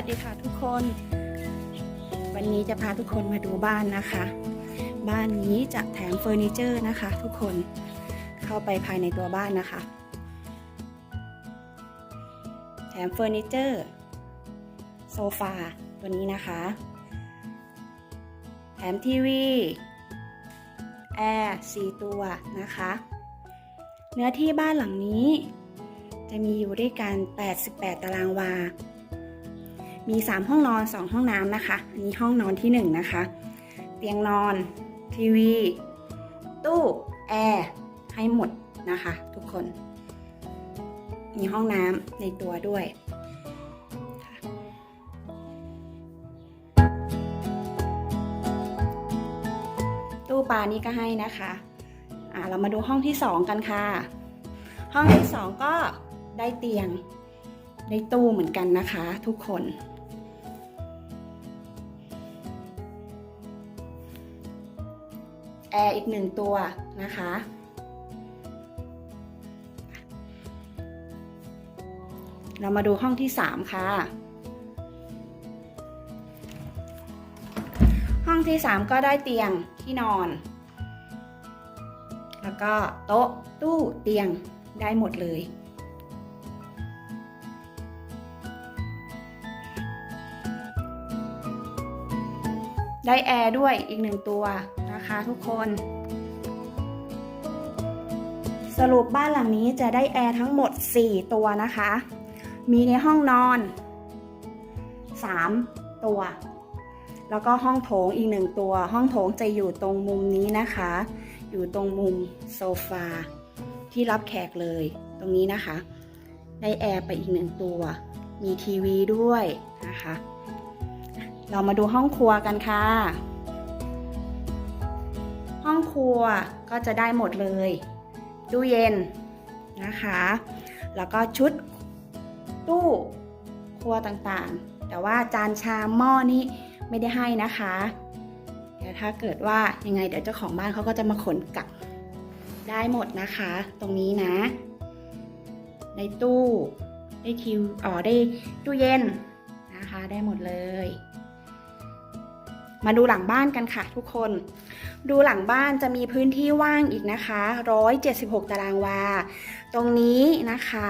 วัสดีค่ะทุกคน วันนี้จะพาทุกคนมาดูบ้านนะคะ บ้านนี้จะแถมเฟอร์นิเจอร์นะคะ ทุกคนเข้าไปภายในตัวบ้านนะคะ แถมเฟอร์นิเจอร์โซฟาตัวนี้นะคะ แถมทีวีแอร์4ตัวนะคะ เนื้อที่บ้านหลังนี้จะมีอยู่ด้วยกัน 88 ตารางวา มี 3 ห้องนอน 2 ห้องน้ำนะคะ อันนี้ห้องนอนที่ 1 นะคะ เตียงนอน ทีวี ตู้แอร์ให้หมดนะคะ ทุกคน มีห้องน้ำในตัวด้วยตู้ปลานี่ก็ให้นะคะอ่าเรามาดูห้องที่2กันค่ะ ห้องที่2ก็ได้เตียง ได้ตู้เหมือนกันนะคะ ทุกคน แอร์อีกหนึ่งตัวนะคะ เรามาดูห้องที่ 3 ค่ะ ห้องที่ 3 ก็ได้เตียงที่นอน แล้วก็โต๊ะตู้เตียงได้หมดเลย ได้แอร์ด้วยอีกหนึ่งตัวนะคะทุกคน สรุปบ้านหลังนี้จะได้แอร์ทั้งหมด 4 ตัวนะคะ มีในห้องนอน 3 ตัว แล้วก็ห้องโถงอีกหนึ่งตัว ห้องโถงจะอยู่ตรงมุมนี้นะคะ อยู่ตรงมุมโซฟาที่รับแขกเลยตรงนี้นะคะ ได้แอร์ไปอีกหนึ่งตัว มีทีวีด้วยนะคะ เรามาดูห้องครัวกันค่ะ ห้องครัวก็จะได้หมดเลยตู้เย็นนะคะ แล้วก็ชุดตู้ครัวต่างๆ แต่ว่าจานชามหม้อนี่ไม่ได้ให้นะคะเดี๋ยวถ้าเกิดว่ายังไงเดี๋ยวเจ้าของบ้านเขาก็จะมาขนกลับได้หมดนะคะ ตรงนี้นะ ในตู้ได้คิวอ๋อได้ตู้เย็นนะคะ ได้หมดเลย มาดูหลังบ้านกันค่ะทุกคน ดูหลังบ้านจะมีพื้นที่ว่างอีกนะคะ 176 ตารางวา ตรงนี้นะคะ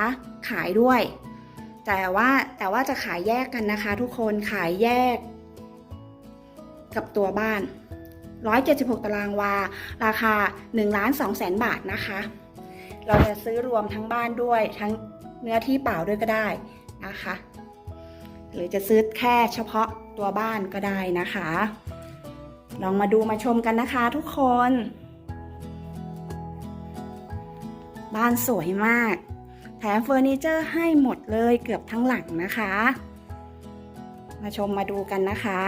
ขายด้วย แต่ว่าแต่ว่าจะขายแยกกันนะคะ ทุกคนขายแยก กับตัวบ้าน 176 ตารางวา ราคา1ล้าน2แสนบาทนะคะ เราจะซื้อรวมทั้งบ้านด้วยทั้งเนื้อที่เปล่าด้วยก็ได้นะคะ หรือจะซื้อแค่เฉพาะ ตัวบ้านก็ได้นะคะ ลองมาดูมาชมกันนะคะทุกคน บ้านสวยมาก แถมเฟอร์นิเจอร์ให้หมดเลยเกือบทั้งหลังนะคะ มาชมมาดูกันนะคะ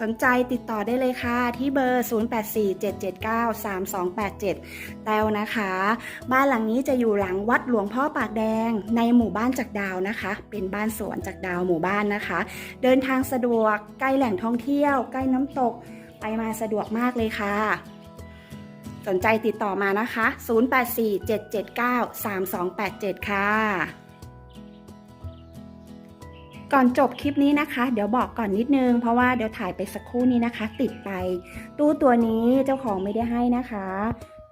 สนใจติดต่อได้เลยค่ะ ที่เบอร์ 0847793287 แต้วนะคะ บ้านหลังนี้จะอยู่หลังวัดหลวงพ่อปากแดงในหมู่บ้านจากดาวนะคะ เป็นบ้านสวนจากดาวหมู่บ้านนะคะ เดินทางสะดวกใกล้แหล่งท่องเที่ยว ใกล้น้ำตก ไปมาสะดวกมากเลยค่ะสนใจติดต่อมานะคะ 0847793287 ค่ะ ก่อนจบคลิปนี้นะคะ เดี๋ยวบอกก่อนนิดนึง เพราะว่าเดี๋ยวถ่ายไปสักครู่นี้นะคะ ติดไป ตู้ตัวนี้เจ้าของไม่ได้ให้นะคะ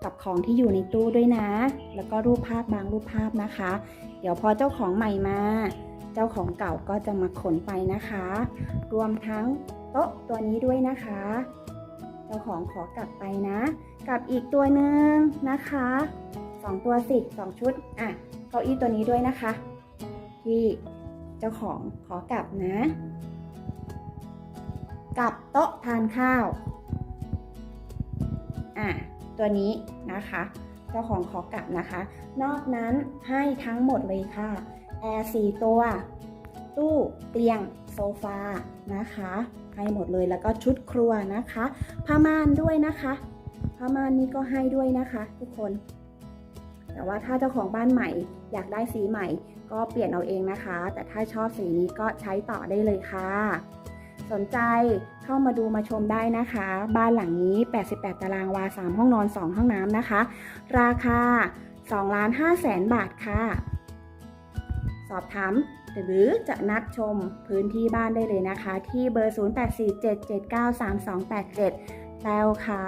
กับของที่อยู่ในตู้ด้วยนะ แล้วก็รูปภาพบางรูปภาพนะคะ เดี๋ยวพอเจ้าของใหม่มา เจ้าของเก่าก็จะมาขนไปนะคะ รวมทั้งโต๊ะตัวนี้ด้วยนะคะ เจ้าของขอกลับไปนะกับอีกตัวหนึ่งนะคะสองตัวสิสองชุดอะเก้าอี้ตัวนี้ด้วยนะคะ ที่ เจ้าของขอกลับนะ กับโต๊ะทานข้าว อะ ตัวนี้นะคะ เจ้าของขอกลับนะคะ นอกนั้นให้ทั้งหมดเลยค่ะ แอร์สี่ตัว ตู้เตียง โซฟา นะคะ ให้หมดเลยแล้วก็ชุดครัวนะคะผ้าม่านด้วยนะคะผ้าม่านนี้ก็ให้ด้วยนะคะ ทุกคน แต่ว่าถ้าเจ้าของบ้านใหม่ อยากได้สีใหม่ ก็เปลี่ยนเอาเองนะคะ แต่ถ้าชอบสีนี้ก็ใช้ต่อได้เลยค่ะ สนใจเข้ามาดูมาชมได้นะคะ บ้านหลังนี้ 88 ตารางวา 3 ห้องนอน 2 ห้องน้ำนะคะ ราคา2ล้าน5แสนบาทค่ะ สอบถามหรือจะนัดชมพื้นที่บ้านได้เลยนะคะ ที่เบอร์ 0847793287 แล้วค่ะ